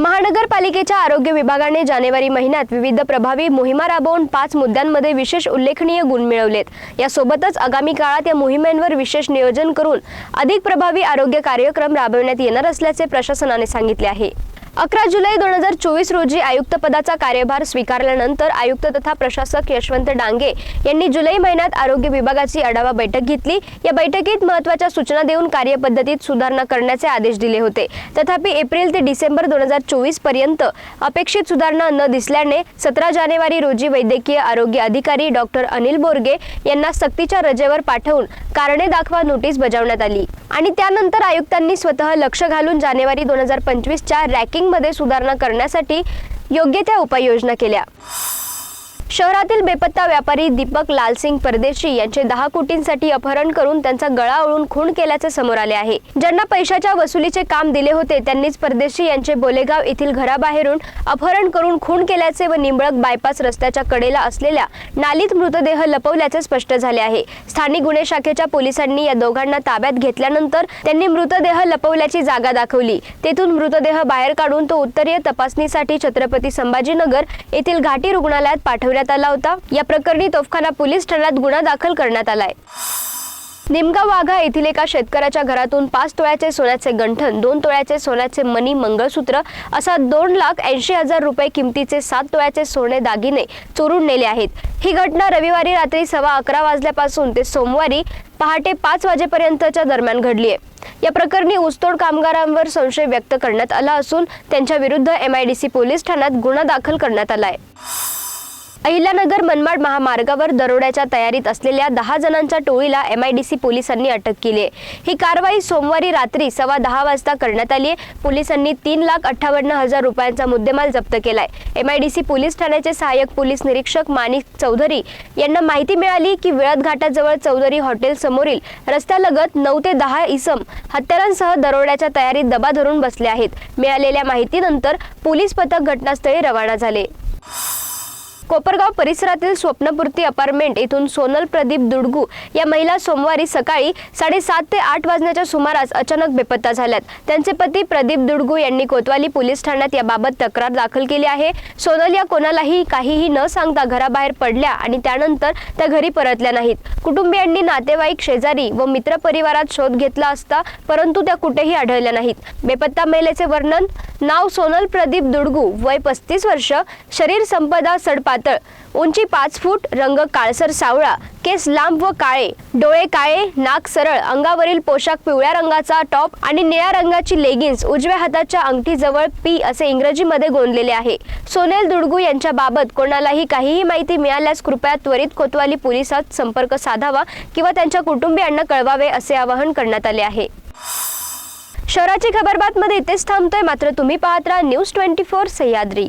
महानगरपालिकेच्या आरोग्य विभागाने जानेवारी महिन्यात विविध प्रभावी मोहिमा राबवून पाच मुद्द्यांमध्ये विशेष उल्लेखनीय गुण मिळवलेत. यासोबतच आगामी काळात या मोहिमेंवर विशेष नियोजन करून अधिक प्रभावी आरोग्य कार्यक्रम राबवण्यात येणार असल्याचे प्रशासनाने सांगितले आहे. अकरा जुलै दोन हजार चोवीस रोजी आयुक्त पदाचा कार्यभार स्वीकारल्यानंतर आयुक्त तथा प्रशासक यशवंत डांगे यांनी जुलै महिन्यात आरोग्य विभागाची आढावा बैठक घेतली. या बैठकीत महत्त्वाच्या सूचना देऊन कार्यपद्धतीत सुधारणा करण्याचे आदेश दिले होते. तथापि एप्रिल ते डिसेंबर दोन हजार चोवीसपर्यंत अपेक्षित सुधारणा न दिसल्याने सतरा जानेवारी रोजी वैद्यकीय आरोग्य अधिकारी डॉक्टर अनिल बोरगे यांना सक्तीच्या रजेवर पाठवून कारणे दाखवा नोटीस बजावण्यात आली. आणि त्यानंतर आयुक्तांनी स्वतः लक्ष घालून जानेवारी दोन हजार पंचवीसच्या रँकिंगमध्ये सुधारणा करण्यासाठी योग्य त्या उपाययोजना केल्या. शहरातील बेपत्ता व्यापारी दीपक लालसिंग परदेशी यांचे दहा कोटींसाठी अपहरण करून त्यांचा गळा ओळून खून केल्याचे समोर आले आहे. ज्यांना पैशाच्या वसुलीचे काम दिले होते त्यांनीच परदेशी यांचे बोलेगाव येथील घराबाहेरून अपहरण करून खून केल्याचे व निंबळक बायपास रस्त्याच्या कडेला असलेल्या नालीत मृतदेह लपवल्याचे स्पष्ट झाले आहे. स्थानिक गुन्हे शाखेच्या पोलिसांनी या दोघांना ताब्यात घेतल्यानंतर त्यांनी मृतदेह लपवल्याची जागा दाखवली. तेथून मृतदेह बाहेर काढून तो उत्तरीय तपासणीसाठी छत्रपती संभाजीनगर येथील घाटी रुग्णालयात करण्यात आला होता. या प्रकरणी तोफखाना पोलीस ठाण्यात गुन्हा दाखल करण्यात आलाय. निमगाव वाघा येथील एका शेतकऱ्याच्या घरातून पाच तोळ्याचे सोन्याचे गंठन दोन तोळ्याचे सोन्याचे मनी मंगळसूत्र असा दोन लाख ऐंशी हजार रुपये किमतीचे सात तोळ्याचे सोने दागिने चोरून नेले आहेत. ही घटना रविवारी रात्री सव्वा अकरा वाजल्यापासून ते सोमवारी पहाटे पाच वाजेपर्यंतच्या दरम्यान घडली आहे या प्रकरणी ऊसतोड कामगारांवर संशय व्यक्त करण्यात आला असून त्यांच्या विरुद्ध एमआयडीसी पोलीस ठाण्यात गुन्हा दाखल करण्यात आला आहे अहिल्यानगर मनमाड महामार्गावर दरोड्याच्या तयारीत असलेल्या दहा जणांच्या टोळीला एम आय डी सी पोलिसांनी अटक केली आहे. ही कारवाई सोमवारी रात्री सव्वा दहा वाजता करण्यात आली आहे. पोलिसांनी तीन लाख अठ्ठावन्न हजार रुपयांचा मुद्देमाल जप्त केलाय. सी पोलीस ठाण्याचे सहाय्यक पोलीस निरीक्षक माणिक चौधरी यांना माहिती मिळाली की विळद घाटाजवळ चौधरी हॉटेल समोरील रस्त्यालगत नऊ ते दहा इसम हत्यारांसह दरोड्याच्या तयारीत दबा धरून बसले आहेत. मिळालेल्या माहितीनंतर पोलीस पथक घटनास्थळी रवाना झाले. कोपरगाव परिसरातील स्वप्नपूर्ती अपार्टमेंट येथून सोनल प्रदीप दुडगू या महिला सोमवारी सकाळी साडेसात ते आठ वाजण्याच्या सुमारास अचानक बेपत्ता झाल्यात. त्यांचे पती प्रदीप दुडगू यांनी कोतवाली पोलीस ठाण्यात याबाबत तक्रार दाखल केली आहे. सोनल या कोणालाही काहीही न सांगता घराबाहेर पडल्या आणि त्यानंतर त्या घरी परतल्या नाहीत. कुटुंबियांनी नातेवाईक शेजारी व मित्रपरिवारात शोध घेतला असता परंतु त्या कुठेही आढळल्या नाहीत. बेपत्ता महिलेचे वर्णन नाव सोनल प्रदीप दुडगू वय पस्तीस वर्ष शरीर संपदा पातळ. उंची पाच फूट रंग काळसर सावळा केस लांब व काळे डोळे काळे नाक सरळ अंगावरील पोशाख पिवळ्या रंगाचा टॉप आणि निळ्या रंगाची लेगिन्स उजव्या हाताच्या अंगठीजवळ पी असे इंग्रजीमध्ये गोंदलेले आहे. सोनेल दुडगू यांच्या बाबत कोणालाही काहीही माहिती मिळाल्यास कृपया त्वरित कोतवाली पोलिसात संपर्क साधावा किंवा त्यांच्या कुटुंबियांना कळवावे असे आवाहन करण्यात आले आहे. शहराची खबरबातमध्ये इथेच थांबतोय. मात्र तुम्ही पाहत राहा न्यूज ट्वेंटी फोर सह्याद्री.